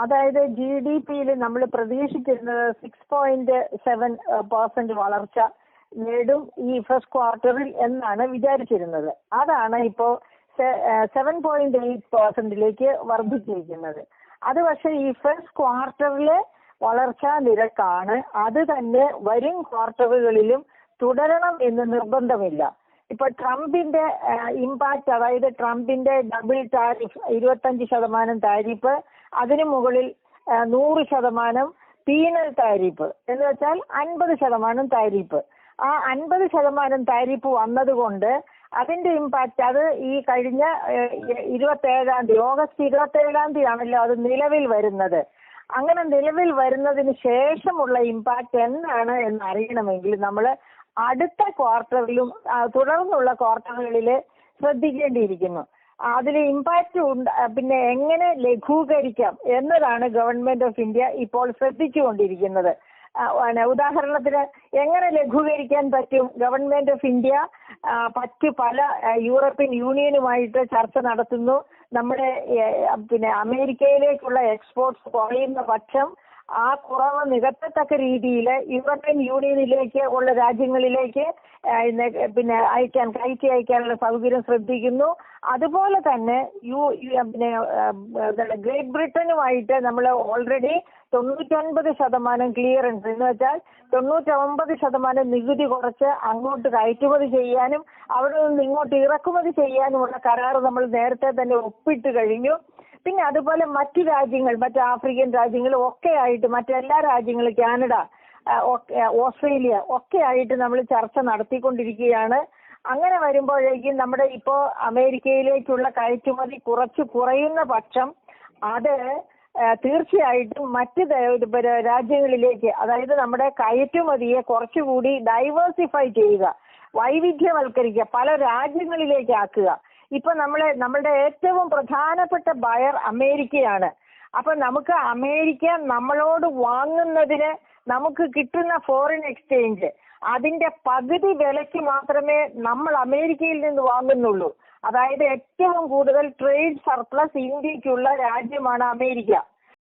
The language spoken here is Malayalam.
അതായത് ജി ഡി പിയിൽ നമ്മൾ പ്രതീക്ഷിക്കുന്നത് സിക്സ് പോയിന്റ് സെവൻ പെർസെന്റ് വളർച്ച നേടും ഈ ഫസ്റ്റ് ക്വാർട്ടറിൽ എന്നാണ് വിചാരിച്ചിരുന്നത്. അതാണ് ഇപ്പോൾ സെവൻ പോയിന്റ് എയ്റ്റ് പെർസെന്റിലേക്ക് വർദ്ധിച്ചിരിക്കുന്നത്. അത് പക്ഷേ ഈ ഫസ്റ്റ് ക്വാർട്ടറിലെ വളർച്ചാ നിരക്കാണ്. അത് തന്നെ വരും ക്വാർട്ടറുകളിലും തുടരണം എന്ന് നിർബന്ധമില്ല. ഇപ്പൊ ട്രംപിന്റെ ഇമ്പാക്ട് അതായത് ട്രംപിന്റെ ഡബിൾ താരിഫ് ഇരുപത്തഞ്ച് ശതമാനം താരിഫ് അതിനു മുകളിൽ നൂറ് ശതമാനം പീനൽ താരിഫ്. എന്ന് വെച്ചാൽ അൻപത് ശതമാനം താരിഫ്. ആ അൻപത് ശതമാനം താരിഫ് വന്നതുകൊണ്ട് അതിന്റെ ഇമ്പാക്ട് അത് ഈ കഴിഞ്ഞ ഇരുപത്തേഴാം തീയതി ഓഗസ്റ്റ് ഇരുപത്തേഴാം തീയതി ആണല്ലോ അത് നിലവിൽ വരുന്നത്. അങ്ങനെ നിലവിൽ വരുന്നതിന് ശേഷമുള്ള ഇമ്പാക്ട് എന്താണ് എന്ന് അറിയണമെങ്കിൽ നമ്മൾ അടുത്ത ക്വാർട്ടറിലും തുടർന്നുള്ള ക്വാർട്ടറുകളിൽ ശ്രദ്ധിക്കേണ്ടിയിരിക്കുന്നു. അതിൽ ഇമ്പാക്റ്റ് ഉണ്ട്. പിന്നെ എങ്ങനെ ലഘൂകരിക്കാം എന്നതാണ് ഗവൺമെന്റ് ഓഫ് ഇന്ത്യ ഇപ്പോൾ ശ്രദ്ധിച്ചുകൊണ്ടിരിക്കുന്നത്. ഉദാഹരണത്തിന് എങ്ങനെ ലഘൂകരിക്കാൻ പറ്റും? ഗവൺമെന്റ് ഓഫ് ഇന്ത്യ മറ്റ് പല യൂറോപ്യൻ യൂണിയനുമായിട്ട് ചർച്ച നടത്തുന്നു. നമ്മുടെ പിന്നെ അമേരിക്കയിലേക്കുള്ള എക്സ്പോർട്സ് കുറയുന്ന പക്ഷം ആ കുറവ് നികത്തത്തക്ക രീതിയിൽ യൂറോപ്യൻ യൂണിയനിലേക്ക് ഉള്ള രാജ്യങ്ങളിലേക്ക് പിന്നെ അയക്കാൻ കയറ്റി അയക്കാനുള്ള സൗകര്യം ശ്രദ്ധിക്കുന്നു. അതുപോലെ തന്നെ യു പിന്നെ ഗ്രേറ്റ് ബ്രിട്ടനുമായിട്ട് നമ്മൾ ഓൾറെഡി തൊണ്ണൂറ്റൊൻപത് ശതമാനം ക്ലിയറൻസ്. എന്ന് വെച്ചാൽ തൊണ്ണൂറ്റൊമ്പത് ശതമാനം നികുതി കുറച്ച് അങ്ങോട്ട് കയറ്റുമതി ചെയ്യാനും അവിടെ നിന്ന് ഇങ്ങോട്ട് ഇറക്കുമതി ചെയ്യാനുമുള്ള കരാർ നമ്മൾ നേരത്തെ തന്നെ ഒപ്പിട്ട് കഴിഞ്ഞു. പിന്നെ അതുപോലെ മറ്റു രാജ്യങ്ങൾ മറ്റ് ആഫ്രിക്കൻ രാജ്യങ്ങൾ ഒക്കെ ആയിട്ട് മറ്റെല്ലാ രാജ്യങ്ങളും കാനഡ ഓസ്ട്രേലിയ ഒക്കെ ആയിട്ട് നമ്മൾ ചർച്ച നടത്തിക്കൊണ്ടിരിക്കുകയാണ്. അങ്ങനെ വരുമ്പോഴേക്കും നമ്മുടെ ഇപ്പോ അമേരിക്കയിലേക്കുള്ള കയറ്റുമതി കുറച്ച് കുറയുന്ന പക്ഷം അത് തീർച്ചയായിട്ടും മറ്റ് രാജ്യങ്ങളിലേക്ക് അതായത് നമ്മുടെ കയറ്റുമതിയെ കുറച്ചുകൂടി ഡൈവേഴ്സിഫൈ ചെയ്യുക വൈവിധ്യവൽക്കരിക്കുക പല രാജ്യങ്ങളിലേക്ക് ആക്കുക. ഇപ്പൊ നമ്മളെ നമ്മളുടെ ഏറ്റവും പ്രധാനപ്പെട്ട ബയർ അമേരിക്കയാണ്. അപ്പൊ നമുക്ക് അമേരിക്ക നമ്മളോട് വാങ്ങുന്നതിന് നമുക്ക് കിട്ടുന്ന ഫോറിൻ എക്സ്ചേഞ്ച് അതിന്റെ പകുതി വിലയ്ക്ക് മാത്രമേ നമ്മൾ അമേരിക്കയിൽ നിന്ന് വാങ്ങുന്നുള്ളൂ. അതായത് ഏറ്റവും കൂടുതൽ ട്രേഡ് സർപ്ലസ് ഇന്ത്യക്കുള്ള രാജ്യമാണ് അമേരിക്ക.